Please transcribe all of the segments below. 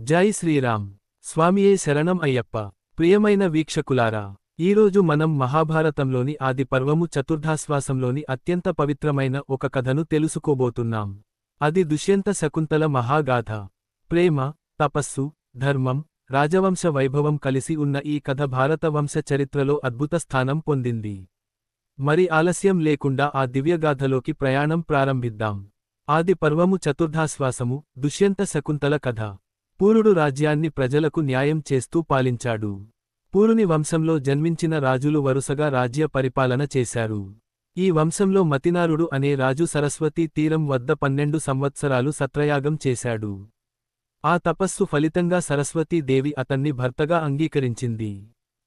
జై శ్రీరామ్. స్వామియే శరణం అయ్యప్ప. ప్రియమైన వీక్షకులారా ఈరోజు మనం మహాభారతంలోని ఆది పర్వము చతుర్ధాశ్వాసంలోని అత్యంత పవిత్రమైన ఒక కథను తెలుసుకోబోతున్నాం. అది దుష్యంత శకుంతల మహాగాథ. ప్రేమ తపస్సు ధర్మం రాజవంశ వైభవం కలిసి ఉన్న ఈ కథ భారత వంశ చరిత్రలో అద్భుత స్థానం పొందింది. మరి ఆలస్యం లేకుండా ఆ దివ్యగాథలోకి ప్రయాణం ప్రారంభిద్దాం. ఆది పర్వము చతుర్ధాశ్వాసము దుష్యంత శకుంతల కథ. పూరుడు రాజ్యాన్ని ప్రజలకు న్యాయం చేస్తూ పాలించాడు. పూరుని వంశంలో జన్మించిన రాజులు వరుసగా రాజ్య పరిపాలన చేశారు. ఈ వంశంలో మతినారుడు అనే రాజు సరస్వతీ తీరం వద్ద పన్నెండు సంవత్సరాలు సత్రయాగం చేశాడు. ఆ తపస్సు ఫలితంగా సరస్వతీదేవి అతన్ని భర్తగా అంగీకరించింది.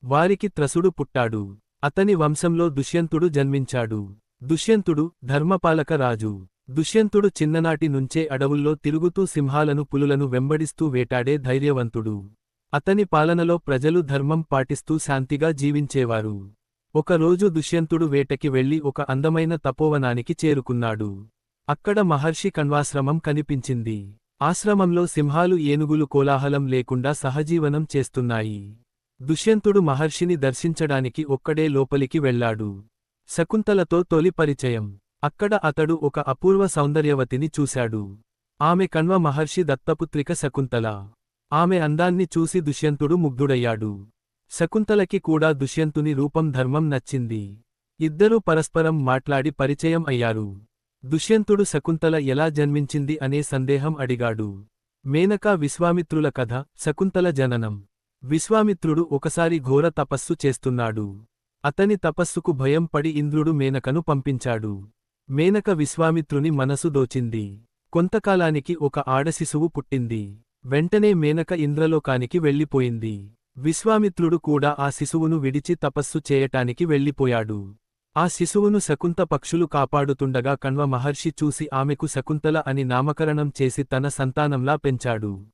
వారికి త్రసుడు పుట్టాడు. అతని వంశంలో దుష్యంతుడు జన్మించాడు. దుష్యంతుడు ధర్మపాలక రాజు. దుష్యంతుడు చిన్ననాటి నుంచే అడవుల్లో తిరుగుతూ సింహాలను పులులను వెంబడిస్తూ వేటాడే ధైర్యవంతుడు. అతని పాలనలో ప్రజలు ధర్మం పాటిస్తూ శాంతిగా జీవించేవారు. ఒకరోజు దుష్యంతుడు వేటకి వెళ్ళి ఒక అందమైన తపోవనానికి చేరుకున్నాడు. అక్కడ మహర్షి కణ్వాశ్రమం కనిపించింది. ఆశ్రమంలో సింహాలు ఏనుగులు కోలాహలం లేకుండా సహజీవనం చేస్తున్నాయి. దుష్యంతుడు మహర్షిని దర్శించడానికి ఒక్కడే లోపలికి వెళ్ళాడు. శకుంతలతో తొలి పరిచయం. అక్కడ అతడు ఒక అపూర్వ సౌందర్యవతిని చూశాడు. ఆమె కణ్వ మహర్షి దత్తపుత్రిక శకుంతల. ఆమె అందాన్ని చూసి దుష్యంతుడు ముగ్ధుడయ్యాడు. శకుంతలకి కూడా దుష్యంతుని రూపం ధర్మం నచ్చింది. ఇద్దరూ పరస్పరం మాట్లాడి పరిచయం అయ్యారు. దుష్యంతుడు శకుంతల ఎలా జన్మించింది అనే సందేహం అడిగాడు. మేనకా విశ్వామిత్రుల కథ శకుంతల జననం. విశ్వామిత్రుడు ఒకసారి ఘోర తపస్సు చేస్తున్నాడు. అతని తపస్సుకు భయం పడి ఇంద్రుడు మేనకను పంపించాడు. మేనక విశ్వామిత్రుని మనసు దోచింది. కొంతకాలానికి ఒక ఆడశిశువు పుట్టింది. వెంటనే మేనక ఇంద్రలోకానికి వెళ్ళిపోయింది. విశ్వామిత్రుడు కూడా ఆ శిశువును విడిచి తపస్సు చేయటానికి వెళ్ళిపోయాడు. ఆ శిశువును శకుంత పక్షులు కాపాడుతుండగా కణ్వ మహర్షి చూసి ఆమెకు శకుంతల అని నామకరణం చేసి తన సంతానంలా పెంచాడు.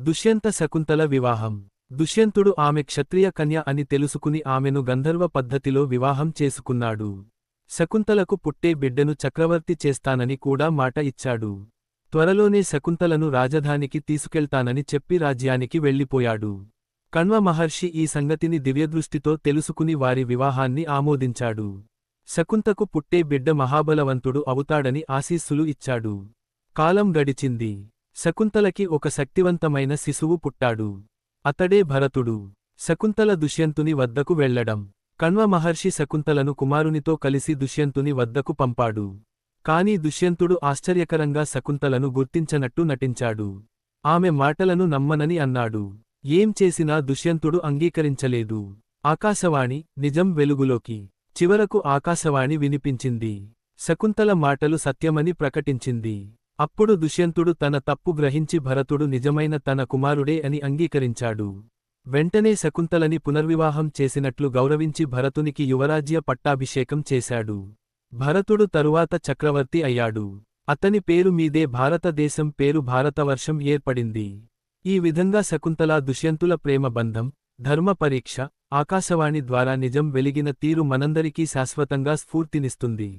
దుష్యంత శకుంతల వివాహం. దుష్యంతుడు ఆమె క్షత్రియ కన్య అని తెలుసుకుని ఆమెను గంధర్వ పద్ధతిలో వివాహం చేసుకున్నాడు. శకుంతలకు పుట్టే బిడ్డను చక్రవర్తి చేస్తానని కూడా మాట ఇచ్చాడు. త్వరలోనే శకుంతలను రాజధానికి తీసుకెళ్తానని చెప్పి రాజ్యానికి వెళ్ళిపోయాడు. కణ్వ మహర్షి ఈ సంగతిని దివ్యదృష్టితో తెలుసుకుని వారి వివాహాన్ని ఆమోదించాడు. శకుంతకు పుట్టే బిడ్డ మహాబలవంతుడు అవుతాడని ఆశీస్సులు ఇచ్చాడు. కాలం గడిచింది. శకుంతలకి ఒక శక్తివంతమైన శిశువు పుట్టాడు. అతడే భరతుడు. శకుంతల దుష్యంతుని వద్దకు వెళ్ళడం కణ్వ మహర్షి శకుంతలను కుమారునితో కలిసి దుష్యంతుని వద్దకు పంపాడు. కాని దుష్యంతుడు ఆశ్చర్యకరంగా శకుంతలను గుర్తించనట్టు నటించాడు. ఆమె మాటలను నమ్మనని అన్నాడు. ఏం చేసినా దుష్యంతుడు అంగీకరించలేదు. ఆకాశవాణి నిజం వెలుగులోకి. చివరకు ఆకాశవాణి వినిపించింది. శకుంతల మాటలు సత్యమని ప్రకటించింది. అప్పుడు దుష్యంతుడు తన తప్పు గ్రహించి భరతుడు నిజమైన తన కుమారుడే అని అంగీకరించాడు. వెంటనే శకుంతలని పునర్వివాహం చేసినట్లు గౌరవించి భరతునికి యువరాజ్య పట్టాభిషేకం చేశాడు. భరతుడు తరువాత చక్రవర్తి అయ్యాడు. అతని పేరు మీదే భారతదేశం పేరు భారతవర్షం ఏర్పడింది. ఈ విధంగా శకుంతల దుష్యంతుల ప్రేమ బంధం ధర్మ పరీక్ష ఆకాశవాణి ద్వారా నిజం వెలిగిన తీరు మనందరికీ శాశ్వతంగా స్ఫూర్తినిస్తుంది.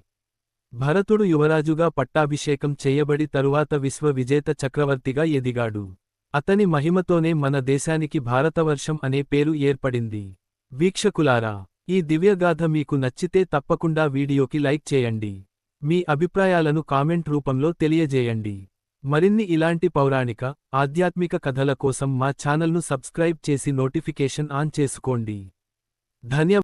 భరతుడు యువరాజుగా పట్టాభిషేకం చేయబడి తరువాత విశ్వ విజేత చక్రవర్తిగా ఎదిగాడు. అతని మహిమతోనే మన దేశానికి భారతవర్షం అనే పేరు ఏర్పడింది. వీక్షకులారా ఈ దివ్యగాథ మీకు నచ్చితే తప్పకుండా వీడియోకి లైక్ చేయండి. మీ అభిప్రాయాలను కామెంట్ రూపంలో తెలియజేయండి. మరిన్ని ఇలాంటి పౌరాణిక ఆధ్యాత్మిక కథల కోసం మా ఛానల్ను సబ్స్క్రైబ్ చేసి నోటిఫికేషన్ ఆన్ చేసుకోండి. ధన్యవాదాలు